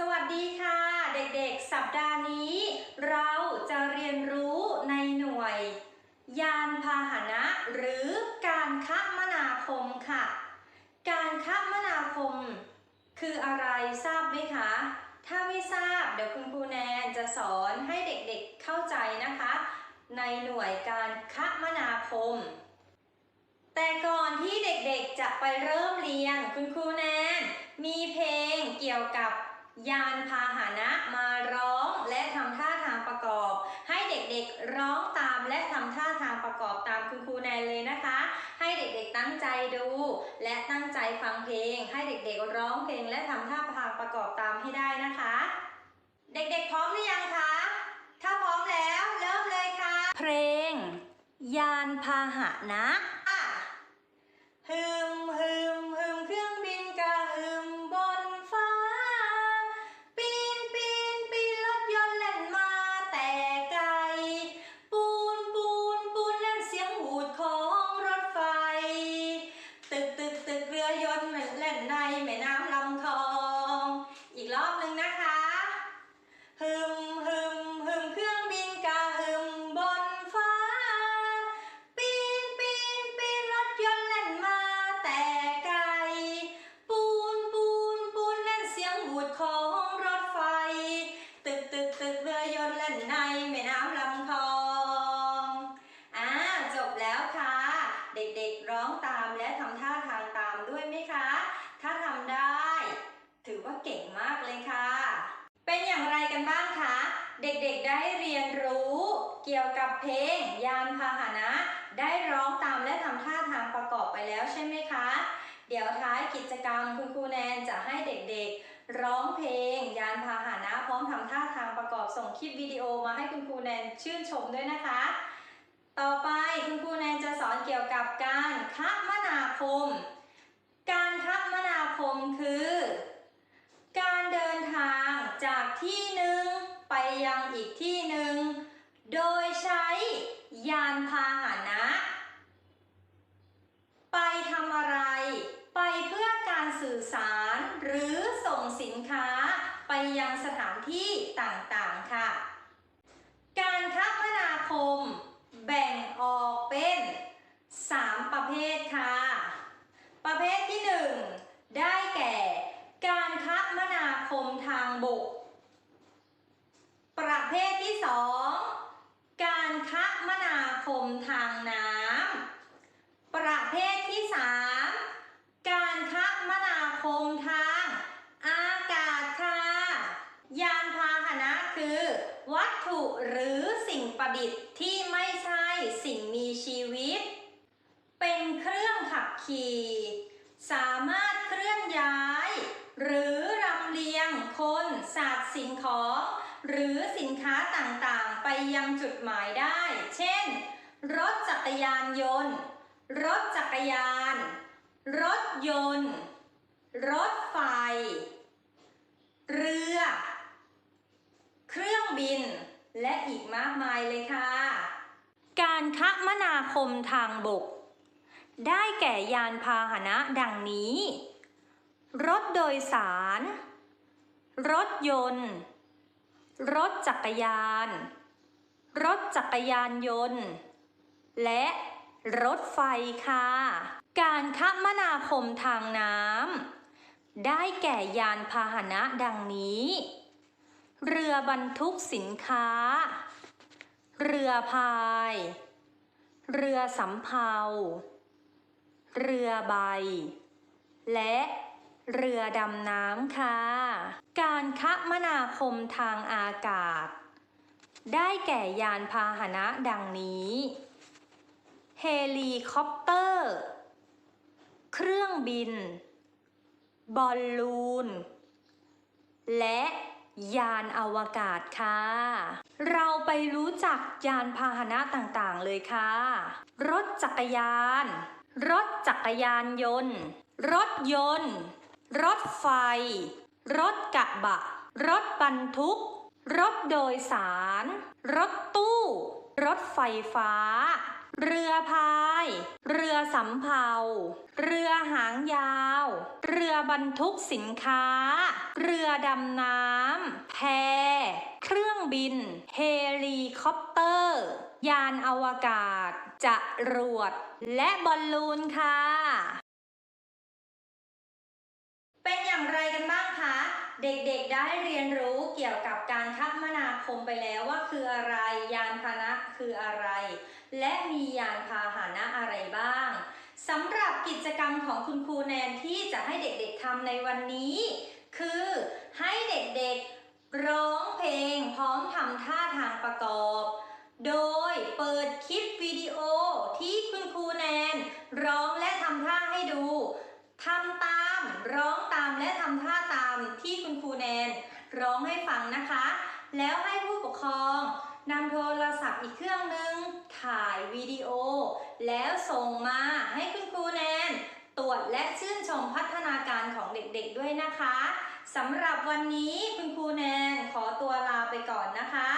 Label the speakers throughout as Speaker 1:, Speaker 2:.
Speaker 1: สวัสดีค่ะ เด็กๆ สัปดาห์นี้ เราจะเรียนรู้ในหน่วย ยานพาหนะหรือการคมนาคมค่ะ การคมนาคม คืออะไรทราบไหมคะ ถ้าไม่ทราบเดี๋ยวคุณครูแนนจะสอนให้เด็กๆเข้าใจนะคะ ในหน่วยการคมนาคม แต่ก่อนที่เด็กๆจะไปเริ่มเรียนคุณครูแนนมีเพลงเกี่ยวกับ ยานพาหนะมาร้องและทำท่าทางประกอบ ให้เด็กๆร้องตามและทำท่าทางประกอบตามคุณครูแนนเลยนะคะ ให้เด็กๆตั้งใจดู และตั้งใจฟังเพลง ให้เด็กๆร้องเพลงและทำท่าทางประกอบตามให้ได้นะคะ เด็กๆพร้อมหรือยังคะ ถ้าพร้อมแล้วเริ่มเลยค่ะ เพลง ยานพาหนะ เด็กๆได้เรียนรู้เกี่ยวกับเพลง ยานพาหนะ ได้ร้องตามและทำท่าทางประกอบไปแล้วใช่ไหมคะ เดี๋ยวท้ายกิจกรรมคุณครูแนนจะให้เด็กๆ ร้องเพลง ยานพาหนะ พร้อมทำท่าทางประกอบส่งคลิปวิดีโอมาให้คุณครูแนนชื่นชมด้วยนะคะ ต่อไปคุณครูแนนจะสอนเกี่ยวกับการคมนาคม การคมนาคมคือ การเดินทางจากที่หนึ่งไปยังอีก ที่หนึ่ง โดยใช้ยานพาหนะ ไปทำอะไร ไปเพื่อการสื่อสารหรือส่งสินค้าไปยังสถานที่ต่างๆค่ะ การคมนาคม แบ่งออกเป็น 3 ประเภทค่ะ ประเภทที่ 1 ได้แก่ การคมนาคมทางบก ประเภทที่ 2 การคมนาคมทางน้ำประเภทที่ 3 การคมนาคมทางอากาศค่ะยานพาหนะคือ วัตถุหรือสิ่งประดิษฐ์ที่ไม่ใช่สิ่งมีชีวิต เป็นเครื่องขับขี่ สามารถเคลื่อนย้าย หรือ คนสัตว์สิ่งของ หรือสินค้าต่างๆ ไปยังจุดหมายได้ เช่น รถจักรยานยนต์ รถจักรยาน รถยนต์ รถไฟ เรือ เครื่องบิน และอีกมากมายเลยค่ะ การคมนาคมทางบก ได้แก่ยานพาหนะดังนี้ รถโดยสาร รถยนต์ รถจักรยาน รถจักรยานยนต์ และรถไฟค่ะ การคมนาคมทางน้ำได้แก่ยานพาหนะดังนี้ เรือบรรทุกสินค้า เรือพาย เรือสำเภา เรือใบ และ เรือดำน้ำค่ะ การคมนาคมทางอากาศ ได้แก่ยานพาหนะดังนี้ เฮลิคอปเตอร์ เครื่องบิน บอลลูน และยานอวกาศค่ะ เราไปรู้จักยานพาหนะต่างๆ เลยค่ะ รถจักรยาน รถจักรยานยนต์ รถยนต์ รถไฟ รถกระบะ รถบรรทุก รถโดยสาร รถตู้ รถไฟฟ้า เรือพาย เรือสำเภา เรือหางยาว เรือบรรทุกสินค้า เรือดำน้ำ แพ เครื่องบิน เฮลิคอปเตอร์ ยานอวกาศ จรวด และบอลลูนค่ะ เป็นอย่างไรกันบ้างคะ เด็กๆได้เรียนรู้เกี่ยวกับการคมนาคมไปแล้วว่าคืออะไร ยานพาหนะคืออะไร และมียานพาหนะอะไรบ้างสำหรับกิจกรรมของคุณครูแนนที่จะให้เด็กๆทำในวันนี้ คือให้เด็กๆร้องเพลงพร้อมทำท่าทางประกอบ โดยเปิดคลิปวิดีโอที่คุณครูแนน ร้องและทำท่าให้ดูทำตามร้องตาม และทำท่าตามที่คุณครูแนนร้องให้ฟังนะคะ แล้วให้ผู้ปกครองนำโทรศัพท์อีกเครื่องหนึ่งถ่ายวิดีโอ แล้วส่งมาให้คุณครูแนน ตรวจและชื่นชมพัฒนาการของเด็กๆด้วยนะคะสำหรับวันนี้คุณครูแนนขอตัวลาไปก่อนนะคะ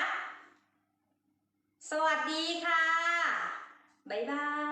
Speaker 1: สวัสดีค่ะ บ๊ายบาย